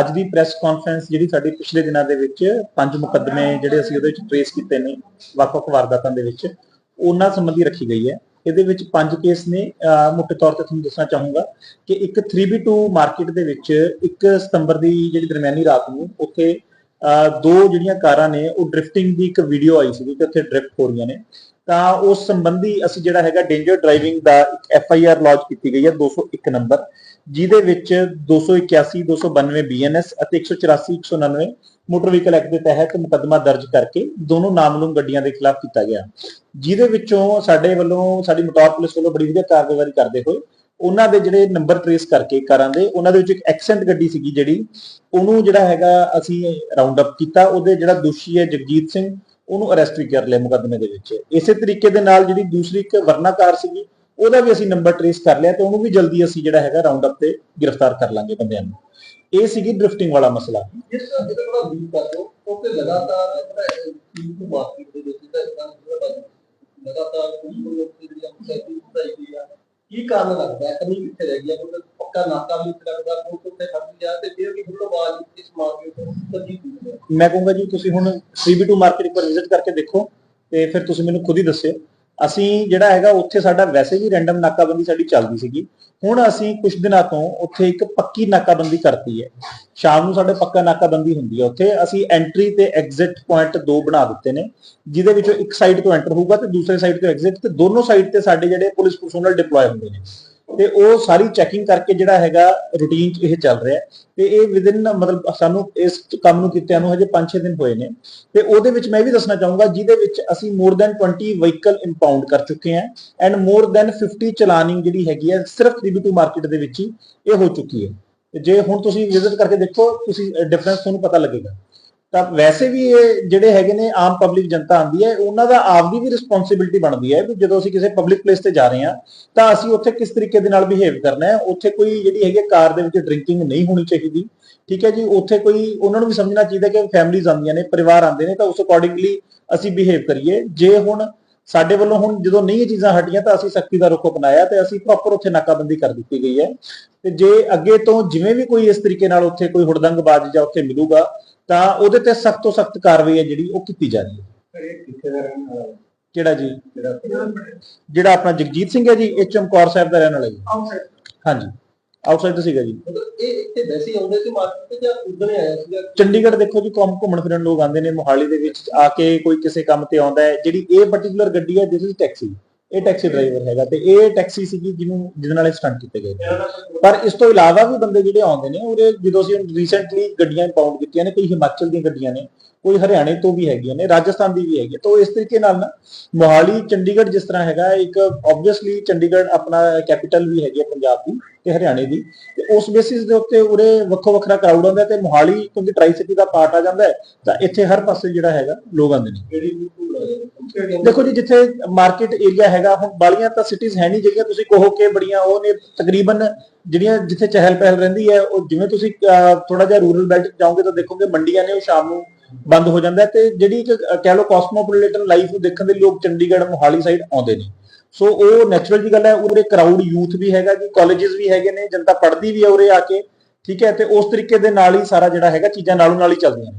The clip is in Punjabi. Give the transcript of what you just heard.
ਅੱਜ ਦੀ ਪ੍ਰੈਸ ਕਾਨਫਰੰਸ ਜਿਹੜੀ ਸਾਡੀ ਪਿਛਲੇ ਦਿਨਾਂ ਦੇ ਵਿੱਚ ਪੰਜ ਮੁਕੱਦਮੇ ਜਿਹੜੇ ਅਸੀਂ ਉਹਦੇ ਵਿੱਚ ਟ੍ਰੇਸ ਕੀਤੇ ਨੇ, ਵੱਖ-ਵੱਖ ਵਾਰਦਾਤਾਂ ਦੇ ਵਿੱਚ, ਉਹਨਾਂ ਸੰਬੰਧੀ ਰੱਖੀ ਗਈ ਹੈ। ਇਹਦੇ ਵਿੱਚ ਪੰਜ ਕੇਸ ਨੇ। ਅਹ ਤੌਰ ਤੇ ਤੁਹਾਨੂੰ ਦੱਸਣਾ ਚਾਹੂੰਗਾ ਕਿ ਇੱਕ 3B2 ਮਾਰਕੀਟ ਦੇ ਵਿੱਚ 1 ਸਤੰਬਰ ਦੀ ਜਿਹੜੀ ਦਰਮਿਆਨੀ ਰਾਤ ਨੂੰ ਉੱਥੇ ਦੋ ਜਿਹੜੀਆਂ ਕਾਰਾਂ ਨੇ, ਉਹ ਡ੍ਰਿਫਟਿੰਗ ਦੀ ਇੱਕ ਵੀਡੀਓ ਆਈ ਸੀ ਕਿ ਉੱਥੇ ਡ੍ਰਿਫਟ ਹੋ ਰਹੀਆਂ ਨੇ। ਤਾਂ ਉਸ ਸੰਬੰਧੀ ਅਸੀਂ ਜਿਹੜਾ ਹੈਗਾ ਡੇਂਜਰ ਡਰਾਈਵਿੰਗ ਦਾ ਇੱਕ ਐਫ ਆਈ ਆਰ ਲਾਂਚ ਕੀਤੀ ਗਈ ਹੈ 201 ਨੰਬਰ, ਜਿਹਦੇ ਵਿੱਚ 281 292 ਬੀਐਨਐਸ ਅਤੇ 184 199 ਮੋਟਰ ਵਹੀਕਲ ਐਕਟ ਦੇ ਤਹਿਤ ਮੁਕੱਦਮਾ ਦਰਜ ਕਰਕੇ ਦੋਨੋਂ ਨਾਮਲੂਮ ਗੱਡੀਆਂ ਦੇ ਖਿਲਾਫ ਕੀਤਾ ਗਿਆ। ਜਿਹਦੇ ਵਿੱਚੋਂ ਸਾਡੇ ਵੱਲੋਂ, ਸਾਡੀ ਮੋਟਰ ਪੁਲਿਸ ਵੱਲੋਂ ਬੜੀ ਵਧੀਆ ਕਾਰਵਾਈ ਕਰਦੇ ਹੋਏ ਉਹਨਾਂ ਦੇ ਜਿਹੜੇ ਨੰਬਰ ਟ੍ਰੇਸ ਕਰਕੇ ਕਾਰਾਂ ਦੇ, ਉਹਨਾਂ ਦੇ ਵਿੱਚ ਇੱਕ ਐਕਸੈਂਟ ਗੱਡੀ ਸੀਗੀ ਜਿਹੜੀ, ਉਹਨੂੰ ਜਿਹੜਾ ਹੈਗਾ ਅਸੀਂ ਰਾਉਂਡ ਅਪ ਕੀਤਾ। ਉਹਦੇ ਜਿਹੜਾ ਦੋਸ਼ੀ ਹੈ ਜਗਜੀਤ ਸਿੰਘ ਉਹਨੂੰ ਅਰੈਸਟ ਵੀ ਕਰ ਲਿਆ ਮੁਕੱਦਮੇ ਦੇ ਵਿੱਚ। ਇਸੇ ਤਰੀਕੇ ਦੇ ਨਾਲ ਜਿਹੜੀ ਦੂਸਰੀ ਇੱਕ ਵਰਨਾ ਸੀਗੀ, ਉਹਦਾ ਵੀ ਅਸੀਂ ਨੰਬਰ ਟ੍ਰੇਸ ਕਰ ਲਿਆ ਤੇ ਉਹਨੂੰ ਵੀ ਜਲਦੀ ਅਸੀਂ ਜਿਹੜਾ ਹੈਗਾ ਰਾਉਂਡ ਅਪ ਤੇ ਗ੍ਰਿਫਤਾਰ ਕਰ ਲਾਂਗੇ ਬੰਦਿਆਂ ਨੂੰ। ਇਹ ਸੀਗੀ ਡ੍ਰਿਫਟਿੰਗ ਵਾਲਾ ਮਸਲਾ। ਜਿਸ ਤਰ੍ਹਾਂ ਜਿਹੜਾ ਵੀਕ ਕਰ ਦੋ ਉਹ ਤੇ ਲਗਾਤਾਰ ਜਿਹੜਾ ਚੀਜ਼ ਨੂੰ ਮਾਰਕੀਟ ਦੇ ਵਿੱਚ ਤਾਂ ਇਦਾਂ ਜਿਹੜਾ ਲਗਾਤਾਰ ਕੋਈ ਲੋਕ ਜਿਹੜੀ ਅੰਕਸਾਈਟੀ ਵਧਾਈ ਗਈ ਆ, ਕੀ ਕਾਰਨ ਲੱਗਦਾ ਹੈ? ਕਮੀ ਕਿੱਥੇ ਰਹਿ ਗਈ ਹੈ ਕਿਉਂਕਿ ਪੱਕਾ ਨਾਕਾ ਵੀ ਨਹੀਂ ਲੱਗਦਾ ਉੱਥੇ ਖੜ ਨਹੀਂ ਤੇ ਫਿਰ ਵੀ ਹੁਣ ਆਵਾਜ਼ ਇਸ ਮਾਰਕੀਟ ਤੋਂ ਤਰਜੀਹ ਦਿੰਦੇ ਮੈਂ ਕਹੂੰਗਾ ਜੀ, ਤੁਸੀਂ ਹੁਣ 3B2 ਮਾਰਕੀਟ ਪਰ ਵਿਜ਼ਿਟ ਕਰਕੇ ਦੇਖੋ ਤੇ ਫਿਰ ਤੁਸੀਂ ਮੈਨੂੰ ਖੁਦ ਹੀ ਦੱਸਿਓ। ਅਸੀਂ ਜਿਹੜਾ ਹੈਗਾ, ਉੱਥੇ ਸਾਡਾ ਵੈਸੇ ਵੀ ਰੈਂਡਮ ਨਾਕਾਬੰਦੀ ਸਾਡੀ ਚੱਲਦੀ ਸੀਗੀ। ਹੁਣ ਅਸੀਂ ਕੁਝ ਦਿਨਾਂ ਤੋਂ ਉੱਥੇ ਇੱਕ ਪੱਕੀ ਨਾਕਾਬੰਦੀ ਕਰਤੀ ਹੈ। ਸ਼ਾਮ ਨੂੰ ਸਾਡੇ ਪੱਕਾ ਨਾਕਾਬੰਦੀ ਹੁੰਦੀ ਹੈ ਉੱਥੇ। ਅਸੀਂ ਐਂਟਰੀ ਤੇ ਐਗਜ਼ਿਟ ਪੁਆਇੰਟ ਦੋ ਬਣਾ ਦਿੱਤੇ ਨੇ, ਜਿਹਦੇ ਵਿੱਚੋਂ ਇੱਕ ਸਾਈਡ ਤੋਂ ਐਂਟਰ ਹੋਊਗਾ ਤੇ ਦੂਸਰੇ ਸਾਈਡ ਤੋਂ ਐਗਜ਼ਿਟ ਤੇ ਦੋਨੋਂ ਸਾਈਡ ਤੇ ਸਾਡੇ ਜਿਹੜੇ ਪੁਲਿਸ ਪਰਸੋਨਲ ਡਿਪਲੋਏ ਹੁੰਦੇ ਨੇ। ਤੇ ਉਹ ਸਾਰੀ ਚੈਕਿੰਗ ਕਰਕੇ ਜਿਹੜਾ ਹੈਗਾ ਰੂਟੀਨ ਚ ਇਹ ਚੱਲ ਰਿਹਾ ਹੈ। ਤੇ ਇਹ ਵਿਦਿਨ ਮਤਲਬ ਸਾਨੂੰ ਇਸ ਕੰਮ ਨੂੰ ਕੀਤਿਆਂ ਨੂੰ ਹਜੇ 5-6 ਦਿਨ ਹੋਏ ਨੇ। ਤੇ ਉਹਦੇ ਵਿੱਚ ਮੈਂ ਇਹ ਵੀ ਦੱਸਣਾ ਚਾਹੂੰਗਾ, ਜਿਹਦੇ ਵਿੱਚ ਅਸੀਂ ਮੋਰ ਦੈਨ 20 ਵਹੀਕਲ ਇੰਪਾਊਂਡ ਕਰ ਚੁੱਕੇ ਹਾਂ ਐਂਡ ਮੋਰ ਦੈਨ 50 ਚਲਾਨਿੰਗ ਜਿਹੜੀ ਹੈਗੀ ਹੈ ਸਿਰਫ 3B2 ਮਾਰਕੀਟ ਦੇ ਵਿੱਚ ਹੀ ਇਹ ਹੋ ਚੁੱਕੀ ਹੈ। ਜੇ ਹੁਣ ਤੁਸੀਂ ਵਿਜ਼ਿਟ ਕਰਕੇ ਦੇਖੋ, ਤੁਸੀਂ ਡਿਫਰੈਂਸ ਤੁਹਾਨੂੰ ਪਤਾ ਲੱਗੇਗਾ। ਤਾਂ ਵੈਸੇ ਵੀ ਇਹ ਜਿਹੜੇ ਹੈਗੇ ਨੇ ਆਮ ਪਬਲਿਕ ਜਨਤਾ ਆਂਦੀ ਹੈ, ਉਹਨਾਂ ਦਾ ਆਪਦੀ ਵੀ ਰਿਸਪੌਂਸਿਬਿਲਟੀ ਬਣਦੀ ਹੈ ਵੀ ਜਦੋਂ ਅਸੀਂ ਕਿਸੇ ਪਬਲਿਕ ਪਲੇਸ ਤੇ ਜਾ ਰਹੇ ਹਾਂ, ਤਾਂ ਅਸੀਂ ਉੱਥੇ ਕਿਸ ਤਰੀਕੇ ਦੇ ਨਾਲ ਬਿਹੇਵ ਕਰਨਾ ਹੈ? ਉੱਥੇ ਕੋਈ ਜਿਹੜੀ ਹੈਗੀ ਹੈ ਕਾਰ ਦੇ ਵਿੱਚ ਡਰਿੰਕਿੰਗ ਨਹੀਂ ਹੋਣੀ ਚਾਹੀਦੀ, ਠੀਕ ਹੈ ਜੀ? ਉੱਥੇ ਕੋਈ, ਉਹਨਾਂ ਨੂੰ ਵੀ ਸਮਝਣਾ ਚਾਹੀਦਾ ਕਿ ਫੈਮਿਲੀਜ਼ ਆਉਂਦੀਆਂ ਨੇ, ਪਰਿਵਾਰ ਆਉਂਦੇ ਨੇ, ਤਾਂ ਉਸ ਅਕੋਰਡਿੰਗਲੀ ਅਸੀਂ ਬਿਹੇਵ ਕਰੀਏ। ਜੇ ਹੁਣ ਸਾਡੇ ਵੱਲੋਂ ਹੁਣ ਜਦੋਂ ਨਹੀਂ ਇਹ ਚੀਜ਼ਾਂ ਹਟੀਆਂ ਤਾਂ ਅਸੀਂ ਸਖਤੀ ਦਾ ਰੁਖ ਅਪਣਾਇਆ ਤੇ ਅਸੀਂ ਪ੍ਰੋਪਰ ਉੱਥੇ ਨਾਕਾਬੰਦੀ ਕਰ ਦਿੱਤੀ ਗਈ ਹੈ। ਤੇ ਜੇ ਅੱਗੇ ਤੋਂ ਜਿਵੇਂ ਵੀ ਕੋਈ ਇਸ ਤਰੀਕੇ ਨਾਲ ਉੱਥੇ ਕੋਈ ਹੁੜਦੰਗਬਾਜ਼ ਜਾਂ ਉੱਥੇ ਮਿਲੂਗਾ ਤਾਂ ਉਹਦੇ ਤੇ ਸਖਤ ਤੋਂ ਸਖਤ ਕਾਰਵਾਈ ਹੈ ਜਿਹੜੀ ਉਹ ਕੀਤੀ ਜਾ ਰਹੀ ਹੈ। ਕਿਹੜਾ ਜੀ? ਜਿਹੜਾ ਜਿਹੜਾ ਆਪਣਾ ਜਗਜੀਤ ਸਿੰਘ ਹੈ ਜੀ ਇਹ ਚਮਕੌਰ ਸਾਹਿਬ ਦਾ ਰਹਿਣ ਵਾਲਾ ਜੀ। ਹਾਂਜੀ। ਆਊਟਸਾਈਡਰ ਸੀਗਾ ਜੀ। ਮਤਲਬ ਇਹ ਇੱਥੇ ਵੈਸੇ ਹੀ ਆਉਂਦੇ ਸੀ ਮਾਰਕੀਟ ਤੇ ਜਾਂ ਉਧਰ ਹੀ ਆਇਆ ਸੀਗਾ? ਚੰਡੀਗੜ੍ਹ ਦੇਖੋ ਜੀ ਘੁੰਮ ਘੁੰਮਣ ਫਿਰਨ ਲੋਕ ਆਉਂਦੇ ਨੇ ਮੋਹਾਲੀ ਦੇ ਵਿੱਚ ਆ ਕੇ ਕੋਈ ਕਿਸੇ ਕੰਮ ਤੇ ਆਉਂਦਾ ਹੈ। ਜਿਹੜੀ ਇਹ ਪਾਰਟਿਕੂਲਰ ਗੱਡੀ ਹੈ ਦਿਸ ਇਜ਼ ਟੈਕਸੀ ਇਹ ਟੈਕਸੀ ਡਰਾਈਵਰ ਹੈਗਾ ਤੇ ਇਹ ਟੈਕਸੀ ਸੀਗੀ ਜਿਹਨੂੰ, ਜਿਹਦੇ ਨਾਲ ਸਟੰਟ ਕੀਤੇ ਗਏ ਨੇ। ਪਰ ਇਸ ਤੋਂ ਇਲਾਵਾ ਵੀ ਬੰਦੇ ਜਿਹੜੇ ਆਉਂਦੇ ਨੇ ਉਹਦੇ ਜਦੋਂ ਅਸੀਂ ਰੀਸੈਂਟਲੀ ਗੱਡੀਆਂ ਇੰਪਾਊਂਡ ਕੀਤੀਆਂ ਨੇ, ਕੋਈ ਹਿਮਾਚਲ ਦੀਆਂ ਗੱਡੀਆਂ ਨੇ, ਕੋਈ ਹਰਿਆਣੇ ਤੋਂ ਵੀ ਹੈਗੀਆਂ ਨੇ, ਰਾਜਸਥਾਨ ਦੀ ਵੀ ਹੈਗੀ ਹੈ। ਤਾਂ ਇਸ ਤਰੀਕੇ ਨਾਲ ਨਾ ਮੋਹਾਲੀ, ਚੰਡੀਗੜ੍ਹ ਜਿਸ ਤਰ੍ਹਾਂ ਹੈਗਾ, ਇੱਕ ਆਬਵੀਅਸਲੀ ਚੰਡੀਗੜ੍ਹ ਆਪਣਾ ਕੈਪੀਟਲ ਵੀ ਹੈਗੀ ਹੈ ਪੰਜਾਬ ਦੀ ਤੇ ਹਰਿਆਣੇ ਦੀ ਉਸ ਬੇਸਿਸ ਦੇ ਉੱਤੇ ਉਰੇ ਵੱਖੋ ਵੱਖਰਾ ਕਰਾਊਡ ਆਉਂਦਾ ਤੇ ਮੋਹਾਲੀ ਕਿਉਂਕਿ ਟ੍ਰਾਈ ਸਿਟੀ ਦਾ ਪਾਰਟ ਆ ਜਾਂਦਾ ਤਾਂ ਇੱਥੇ ਹਰ ਪਾਸੇ ਜਿਹੜਾ ਹੈਗਾ ਲੋਕ ਆਉਂਦੇ ਨੇ। ਦੇਖੋ ਜੀ ਜਿੱਥੇ ਮਾਰਕੀਟ ਏਰੀਆ ਹੈਗਾ ਹੁਣ ਬਾਲੀਆਂ ਤਾਂ ਸਿਟੀਜ਼ ਹੈ ਨਹੀਂ ਜਿਹੜੀਆਂ ਤੁਸੀਂ ਕਹੋ ਕਿ ਬੜੀਆਂ ਉਹ ਨੇ ਤਕਰੀਬਨ ਜਿਹੜੀਆਂ ਜਿੱਥੇ ਚਹਿਲ ਪਹਿਲ ਰਹਿੰਦੀ ਹੈ ਉਹ ਜਿਵੇਂ ਤੁਸੀਂ ਥੋੜਾ ਜਿਹਾ ਰੂਰਲ ਬੈਲਟ ਜਾਓਗੇ ਤਾਂ ਦੇਖੋਗੇ ਮੰਡੀਆਂ ਨੇ ਉਹ ਸ਼ਾਮ ਨੂੰ ਬੰਦ ਹੋ ਜਾਂਦਾ ਤੇ ਜਿਹੜੀ ਇੱਕ ਕਹਿ ਲਓ ਕਾਸਮੋਪੋਲੀਟਨ ਲਾਈਫ ਨੂੰ ਦੇਖਣ ਦੇ ਲੋਕ ਚੰਡੀਗੜ੍ਹ, ਮੋਹਾਲੀ ਸਾਈਡ ਆਉਂਦੇ ਨੇ। ਸੋ ਉਹ ਨੈਚੁਰਲ ਜੀ ਗੱਲ ਹੈ, ਉਰੇ ਕਰਾਊਡ ਯੂਥ ਵੀ ਹੈਗਾ ਜੀ ਕਾਲਜਸ ਵੀ ਹੈਗੇ ਨੇ, ਜਨਤਾ ਪੜ੍ਹਦੀ ਵੀ ਹੈ ਉਰੇ ਆ ਕੇ, ਠੀਕ ਹੈ, ਤੇ ਉਸ ਤਰੀਕੇ ਦੇ ਨਾਲ ਹੀ ਸਾਰਾ ਜਿਹੜਾ ਹੈਗਾ ਚੀਜ਼ਾਂ ਨਾਲੋਂ ਨਾਲ ਹੀ ਚੱਲਦੀਆਂ ਨੇ।